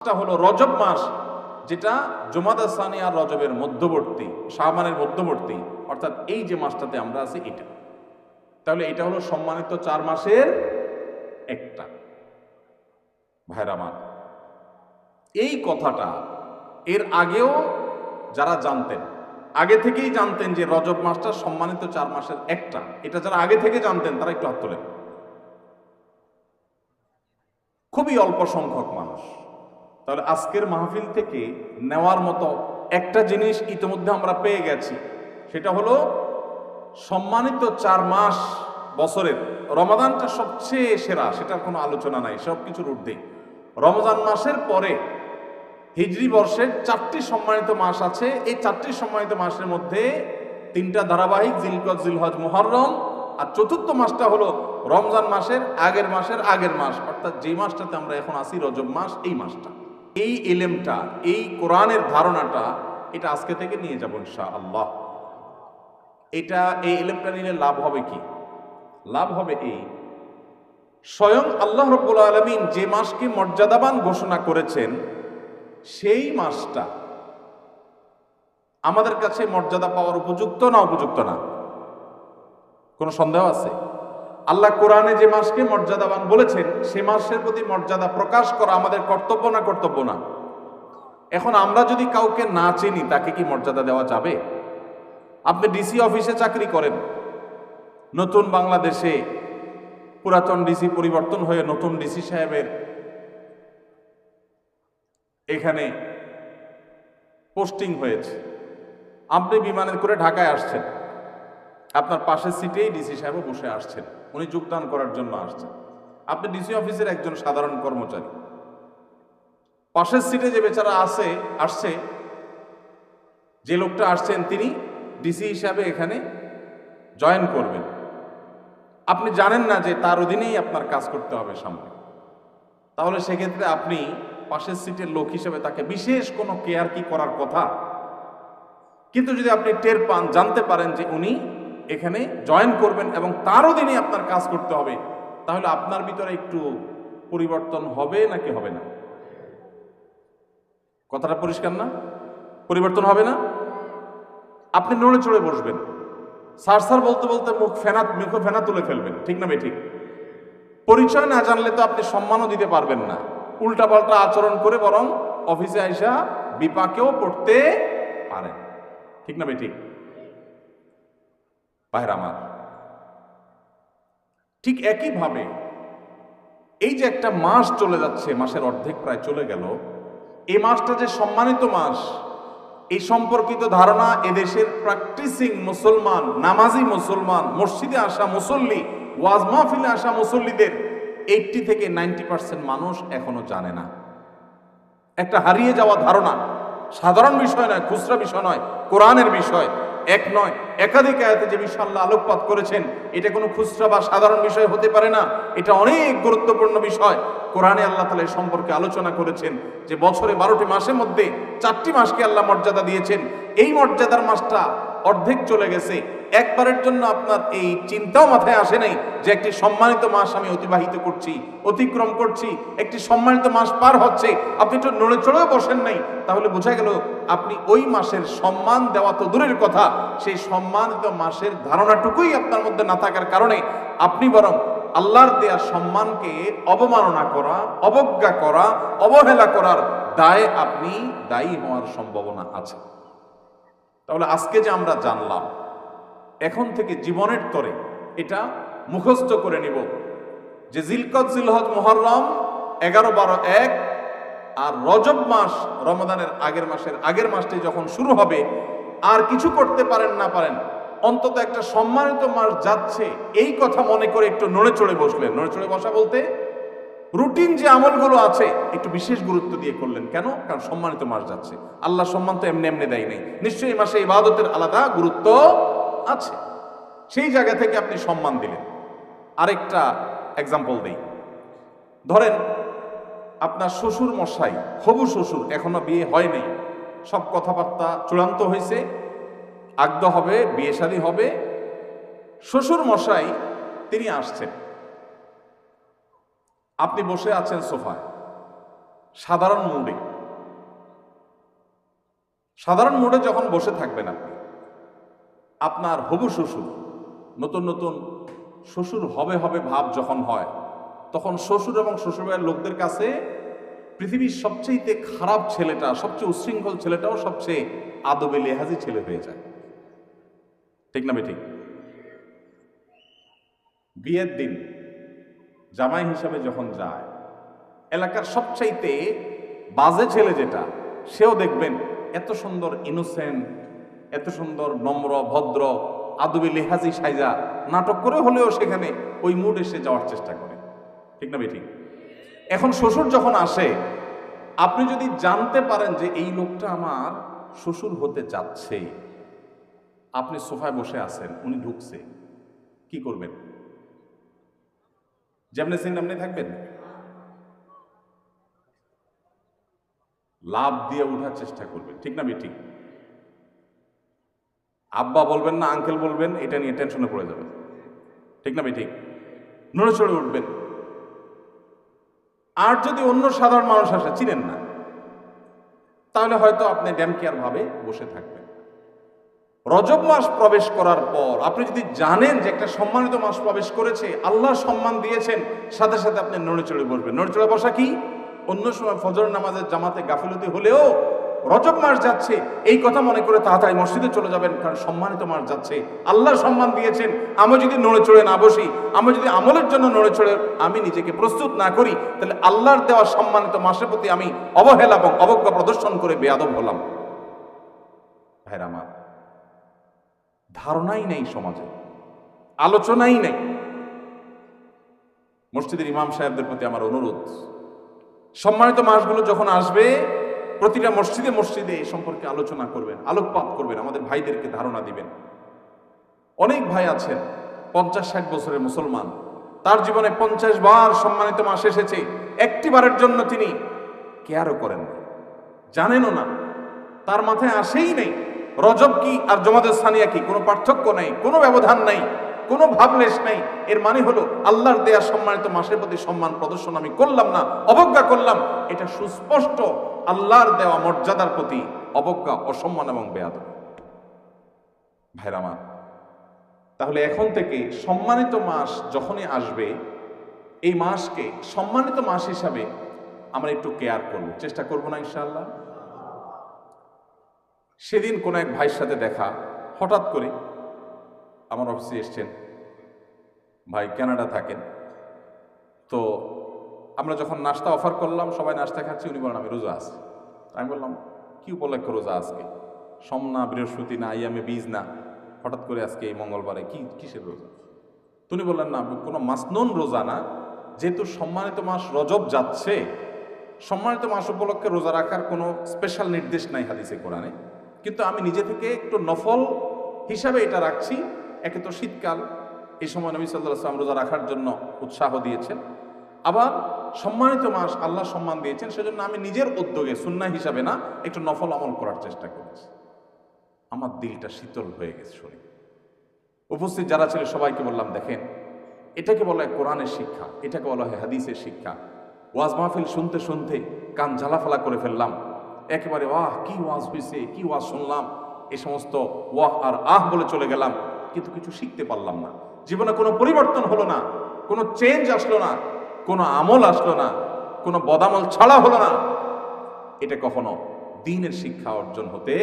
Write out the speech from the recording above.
মাসটা হলো রজব মাস, যেটা জুমাদা সানি আর রজবের মধ্যবর্তী শাহবানের মধ্যবর্তী, অর্থাৎ এই যে মাসটাতে আমরা আছি এটা। তাহলে এটা হলো সম্মানিত চার মাসের একটা। ভাইরামান এই কথাটা এর আগেও যারা জানতেন, আগে থেকেই জানতেন যে রজব মাসটা সম্মানিত চার মাসের একটা। এটা যারা আগে থেকে জানতেন, তারা একটু হাত তোলেন। খুবই অল্প সংখ্যক মানুষ। তাহলে আজকের মাহফিল থেকে নেওয়ার মতো একটা জিনিস ইতিমধ্যে আমরা পেয়ে গেছি। সেটা হলো সম্মানিত চার মাস বছরের রমাদানটা সবচেয়ে সেরা, সেটার কোনো আলোচনা নাই সব কিছুর ঊর্ধ্বে। রমজান মাসের পরে হিজরি বর্ষের চারটি সম্মানিত মাস আছে। এই চারটি সম্মানিত মাসের মধ্যে তিনটা ধারাবাহিক, জিলকত, জিলহজ, মুহররম, আর চতুর্থ মাসটা হলো রমজান মাসের আগের মাসের আগের মাস। অর্থাৎ যে মাসটাতে আমরা এখন আসি রজব মাস, এই মাসটা। এই এলেমটা, এই কোরআনের ধারণাটা এটা আজকে থেকে নিয়ে যাব ইনশা আল্লাহ এটা, এই এলেমটা নিলে লাভ হবে কি? লাভ হবে এই, স্বয়ং আল্লাহ রব্বুল আলমিন যে মাসকে মর্যাদাবান ঘোষণা করেছেন, সেই মাসটা আমাদের কাছে মর্যাদা পাওয়ার উপযুক্ত না উপযুক্ত না? কোনো সন্দেহ আছে? আল্লাহ কোরআনে যে মাসকে মর্যাদাবান বলেছেন, সে মাসের প্রতি মর্যাদা প্রকাশ করা আমাদের কর্তব্য না কর্তব্য না? এখন আমরা যদি কাউকে না চিনি, তাকে কি মর্যাদা দেওয়া যাবে? আপনি ডিসি অফিসে চাকরি করেন, নতুন বাংলাদেশে পুরাতন ডিসি পরিবর্তন হয়ে নতুন ডিসি সাহেবের এখানে পোস্টিং হয়েছে। আপনি বিমানে করে ঢাকায় আসছেন, আপনার পাশের সিটেই ডিসি সাহেবও বসে আসছেন। উনি যোগদান করার জন্য আসছেন। আপনি ডিসি অফিসের একজন সাধারণ কর্মচারী। পাশের সিটে যে বেচারা আসে আসছে, যে লোকটা আসছেন তিনি ডিসি হিসাবে এখানে জয়েন করবেন। আপনি জানেন না যে তার অধীনেই আপনার কাজ করতে হবে সামনে। তাহলে সেক্ষেত্রে আপনি পাশের সিটের লোক হিসেবে তাকে বিশেষ কোনো কেয়ার কি করার কথা? কিন্তু যদি আপনি টের পান, জানতে পারেন যে উনি এখানে জয়েন করবেন এবং তার অধীনে আপনার কাজ করতে হবে। তাহলে আপনার ভিতরে একটু পরিবর্তন হবে নাকি হবে না? কথাটা পরিষ্কার না? পরিবর্তন হবে না? আপনি নড়ে চড়ে বসবেন। সার সার বলতে বলতে মুখ ফেনা মুখ ফেনা তুলে ফেলবেন। ঠিক না ঠিক পরিচয় না জানলে তো আপনি সম্মানও দিতে পারবেন না। উল্টাপাল্টা আচরণ করে বরং অফিসে আইসা বিপাকেও পড়তে পারেন। ঠিক না ঠিক বাইরে আমার ঠিক একইভাবে এই যে একটা মাস চলে যাচ্ছে, মাসের অর্ধেক প্রায় চলে গেল এই মাসটা যে সম্মানিত মাস এই সম্পর্কিত ধারণা এদেশের প্র্যাকটিসিং মুসলমান, নামাজি মুসলমান, মসজিদে আসা মুসল্লি, ওয়াজ মাহফিলে আসা মুসল্লিদের এইটটি থেকে নাইনটি পার্সেন্ট মানুষ এখনও জানে না। একটা হারিয়ে যাওয়া ধারণা সাধারণ বিষয় নয়, খুচরা বিষয় নয়, কোরআনের বিষয়, এক নয়। একাধিক আয়াতে যে বিষয় আল্লাহ আলোকপাত করেছেন, এটা কোনো খুচরা বা সাধারণ বিষয় হতে পারে না। এটা অনেক গুরুত্বপূর্ণ বিষয়। কোরআনে আল্লাহ তালা সম্পর্কে আলোচনা করেছেন যে বছরে বারোটি মাসের মধ্যে চারটি মাসকে আল্লাহ মর্যাদা দিয়েছেন। এই মর্যাদার মাসটা অর্ধেক চলে গেছে। একবারের জন্য আপনার এই চিন্তাও মাথায় আসে নাই যে একটি সম্মানিত মাস আমি অতিবাহিত করছি, অতিক্রম করছি, একটি সম্মানিত মাস পার হচ্ছে, আপনি একটু নড়ে চড়েও বসেন নাই। তাহলে বোঝা গেল আপনি ওই মাসের সম্মান দেওয়া তো দূরের কথা, সেই সম্মানিত মাসের ধারণাটুকুই আপনার মধ্যে না থাকার কারণে আপনি বরং আল্লাহর দেয়া সম্মানকে অবমাননা করা, অবজ্ঞা করা, অবহেলা করার দায়ে আপনি দায়ী হওয়ার সম্ভাবনা আছে। তাহলে আজকে যে আমরা জানলাম, এখন থেকে জীবনের তরে এটা মুখস্থ করে নিব যে জিলকত, জিলহজ, মোহররম এগারো, বারো, এক আর রজব মাস রমদানের আগের মাসের আগের মাসটি যখন শুরু হবে, আর কিছু করতে পারেন না পারেন, অন্তত একটা সম্মানিত মাস যাচ্ছে, এই কথা মনে করে একটু নড়ে চড়ে বসলেন। নড়ে চড়ে বসা বলতে রুটিন যে আমলগুলো আছে, একটু বিশেষ গুরুত্ব দিয়ে করলেন। কেন? কারণ সম্মানিত মাস যাচ্ছে। আল্লাহ সম্মান তো এমনি এমনি দেয় নেই। নিশ্চয়ই মাসে ইবাদতের আলাদা গুরুত্ব আছে। সেই জায়গা থেকে আপনি সম্মান দিলেন। আরেকটা এক্সাম্পল দেই। ধরেন, আপনার শ্বশুর মশাই, হবু শ্বশুর, এখনও বিয়ে হয়নি সব কথাবার্তা চূড়ান্ত হয়েছে। আগ্ধ হবে, বিয়ে হবে। শ্বশুর মশাই, তিনি আসছেন। আপনি বসে আছেন সোফায়। সাধারণ মুডে। সাধারণ মুডে যখন বসে থাকবেন আপনি, আপনার হবু শ্বশুর, নতুন নতুন শ্বশুর হবে হবে ভাব যখন হয়, তখন শ্বশুর এবং শ্বশুরবাড়ির লোকদের কাছে পৃথিবীর সবচেয়ে খারাপ ছেলেটা, সবচেয়ে উচ্ছৃঙ্খল ছেলেটাও সবচেয়ে আদবে লেহাজি ছেলে হয়ে যায়। ঠিক না ঠিক বিয়ের দিন জামাই হিসাবে যখন যায়, এলাকার সবচাইতে বাজে ছেলে যেটা, সেও দেখবেন এত সুন্দর ইনোসেন্ট এত সুন্দর নম্র, ভদ্র, আদবি লেহাজি সাইজা, নাটক করে হলেও সেখানে ওই মুড এসে যাওয়ার চেষ্টা করে। ঠিক না ঠিক এখন শ্বশুর যখন আসে, আপনি যদি জানতে পারেন যে এই লোকটা আমার শ্বশুর হতে যাচ্ছে আপনি সোফায় বসে আছেন, উনি ঢুকছে, কি করবেন? যেমনি সিন আপনি থাকবেন। লাভ দিয়ে ওঠার চেষ্টা করবেন, ঠিক না ঠিক আব্বা বলবেন না, আঙ্কেল বলবেন, এটা নিয়ে টেনশনে পড়ে যাবেন। ঠিক না ঠিক নড়ে চড়ে উঠবেন। আর যদি অন্য সাধারণ মানুষ আসে, চিনেন না। তাহলে হয়তো আপনি ড্যাম কেয়ার ভাবে বসে থাকবেন। রজব মাস প্রবেশ করার পর আপনি যদি জানেন যে একটা সম্মানিত মাস প্রবেশ করেছে, আল্লাহ সম্মান দিয়েছেন, সাথে সাথে আপনি নড়ে চড়ে বসবেন। নড়ে চড়ে বসা কি? অন্য সময় ফজর নামাজের জামাতে গাফিলতি হলেও রজব মাস যাচ্ছে। এই কথা মনে করে তাড়াতাড়ি মসজিদে চলে যাবেন, কারণ সম্মানিত মাস যাচ্ছে। আল্লাহ সম্মান দিয়েছেন, আমি যদি নড়ে চড়ে না বসি, আমি যদি আমলের জন্য নড়ে চড়ে আমি নিজেকে প্রস্তুত না করি, তাহলে আল্লাহর দেওয়া সম্মানিত মাসের প্রতি আমি অবহেলা এবং অবজ্ঞা প্রদর্শন করে বেয়াদব হলাম। ভাইরা আমার ধারণাই নেই সমাজে, আলোচনাই নেই। মসজিদের ইমাম সাহেবদের প্রতি আমার অনুরোধ, সম্মানিত মাসগুলো যখন আসবে, প্রতিটা মসজিদে মসজিদে এই সম্পর্কে আলোচনা করবেন, আলোকপাত করবেন, আমাদের ভাইদেরকে ধারণা দিবেন। অনেক ভাই আছেন, পঞ্চাশ ষাট বছরের মুসলমান, তার জীবনে পঞ্চাশ বার সম্মানিত মাস এসেছে, একটি বারের জন্য তিনি কেয়ারও করেন জানেনও না, তার মাথায় আসেই নেই। রজব কি আর জমাদের সানিয়া কি? কোনো পার্থক্য নেই, কোনো ব্যবধান নাই, কোনো ভাবলেশ নেই। এর মানে হলো আল্লাহর দেয়া সম্মানিত মাসের প্রতি সম্মান প্রদর্শন আমি করলাম না, অবজ্ঞা করলাম। এটা সুস্পষ্ট আল্লাহর দেওয়া মর্যাদার প্রতি অবজ্ঞা, অসম্মান এবং বেয়াদ ভাইরামা তাহলে এখন থেকে সম্মানিত মাস যখনই আসবে, এই মাসকে সম্মানিত মাস হিসাবে আমরা একটু কেয়ার করব। চেষ্টা করব না ইনশাআল্লাহ? সেদিন কোনো এক ভাইয়ের সাথে দেখা, হঠাৎ করে আমার অফিসে এসছেন। ভাই, কানাডা থাকেন? তো আমরা যখন নাস্তা অফার করলাম, সবাই নাস্তা খাচ্ছি, উনি বলেন, আমি রোজা আছি। আমি বললাম, কী উপলক্ষে রোজা আজকে? সোম না, বৃহস্পতি না ইয়ামে বীজ না। হঠাৎ করে আজকে এই মঙ্গলবারে কি, কিসের রোজা? তুমি বললেন, না, কোনো মাসনুন রোজা না। যেহেতু সম্মানিত মাস রজব যাচ্ছে, সম্মানিত মাস উপলক্ষে রোজা রাখার কোনো স্পেশাল নির্দেশ নাই হাদিসে, কোরআনে। কিন্তু আমি নিজে থেকে একটু নফল হিসাবে এটা রাখছি। একে তো শীতকাল এই সময় নবী সাল্লাহ রোজা রাখার জন্য উৎসাহ দিয়েছেন। আবার সম্মানিত মাস আল্লাহ সম্মান দিয়েছেন, সেজন্য আমি নিজের উদ্যোগে সুন্না হিসাবে না, একটু নফল আমল করার চেষ্টা করেছি। আমার দিলটা শীতল হয়ে গেছে শুনে উপস্থিত যারা ছিল, সবাইকে বললাম, দেখেন, এটাকে বলা হয় কোরআনের শিক্ষা, এটাকে বলা হয় হাদিসের শিক্ষা। ওয়াজ মাহফিল শুনতে শুনতে কান ঝালাফালা করে ফেললাম। একেবারে ওয়াহ কি ওয়াজ হয়েছে কি ওয়াজ শুনলাম? এ সমস্ত ওয়াহ আর আহ বলে চলে গেলাম। কিন্তু কিছু শিখতে পারলাম না। জীবনে কোনো পরিবর্তন হলো না, কোনো চেঞ্জ আসলো না, কোনো আমল আসলো না, কোনো বদামল ছাড়া হলো না। এটা কখনো দিনের শিক্ষা অর্জন হতে